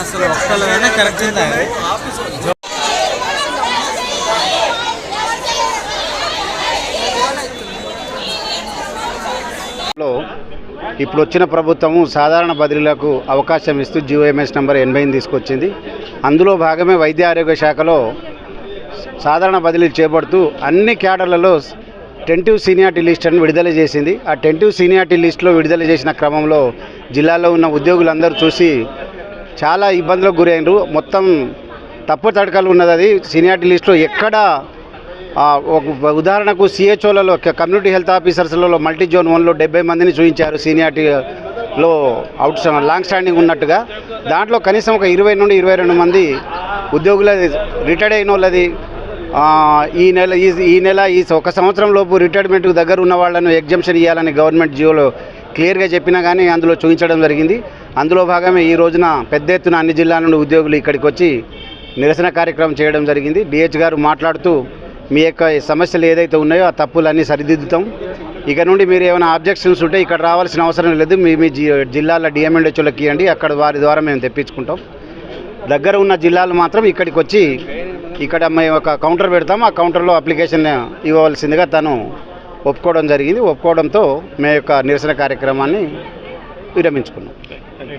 అసలు ఒక్కళ్ళైనా కరెక్ట్ అయిందా ఇప్పుడు వచ్చిన ప్రభుత్వము సాధారణ బదిలీలకు అవకాశం ఇస్తూ జీవోఎంఎస్ నెంబర్ ఎనభైని తీసుకొచ్చింది. అందులో భాగమే వైద్య ఆరోగ్య శాఖలో సాధారణ బదిలీలు చేపడుతూ అన్ని క్యాడర్లలో టెంటివ్ సీనియారిటీ లిస్ట్ అని విడుదల చేసింది. ఆ టెంటివ్ సీనియారిటీ లిస్టులో విడుదల చేసిన క్రమంలో జిల్లాలో ఉన్న ఉద్యోగులందరూ చూసి చాలా ఇబ్బందులకు గురైనరు. మొత్తం తప్పు తడకలు ఉన్నది అది. సీనియారిటీ లిస్టులో ఎక్కడ ఒక ఉదాహరణకు సిహెచ్ఓలలో కమ్యూనిటీ హెల్త్ ఆఫీసర్స్లలో మల్టీ జోన్ వన్లో డెబ్బై మందిని చూపించారు సీనియారిటీలో అవుట్ లాంగ్ స్టాండింగ్ ఉన్నట్టుగా. దాంట్లో కనీసం ఒక ఇరవై నుండి ఇరవై రెండు మంది ఉద్యోగుల రిటైర్డ్ అయిన వాళ్ళది ఈ నెల ఈ ఈ నెల ఈ ఒక సంవత్సరం లోపు రిటైర్మెంట్కి దగ్గర ఉన్న వాళ్ళను ఎగ్జంప్షన్ ఇవ్వాలని గవర్నమెంట్ జియోలో క్లియర్గా చెప్పినా కానీ అందులో చూపించడం జరిగింది. అందులో భాగమే ఈ రోజున పెద్ద ఎత్తున అన్ని జిల్లాల నుండి ఉద్యోగులు ఇక్కడికి వచ్చి నిరసన కార్యక్రమం చేయడం జరిగింది. డిహెచ్ గారు మాట్లాడుతూ మీ యొక్క సమస్యలు ఏదైతే ఉన్నాయో ఆ తప్పులన్నీ సరిదిద్దుతాం. ఇక నుండి మీరు ఏమైనా ఆబ్జెక్షన్స్ ఉంటే ఇక్కడ రావాల్సిన అవసరం లేదు. మీ మీ జిల్లాల డిఎంఎండ్హెచ్ఓలకి ఇవ్వండి అక్కడ వారి ద్వారా మేము తెప్పించుకుంటాం. దగ్గర ఉన్న జిల్లాలు మాత్రం ఇక్కడికి వచ్చి ఇక్కడ మేము ఒక కౌంటర్ పెడతాం. ఆ కౌంటర్లో అప్లికేషన్ ఇవ్వవలసిందిగా తను ఒప్పుకోవడం జరిగింది. ఒప్పుకోవడంతో మేము యొక్క నిరసన కార్యక్రమాన్ని విరమించుకున్నాం.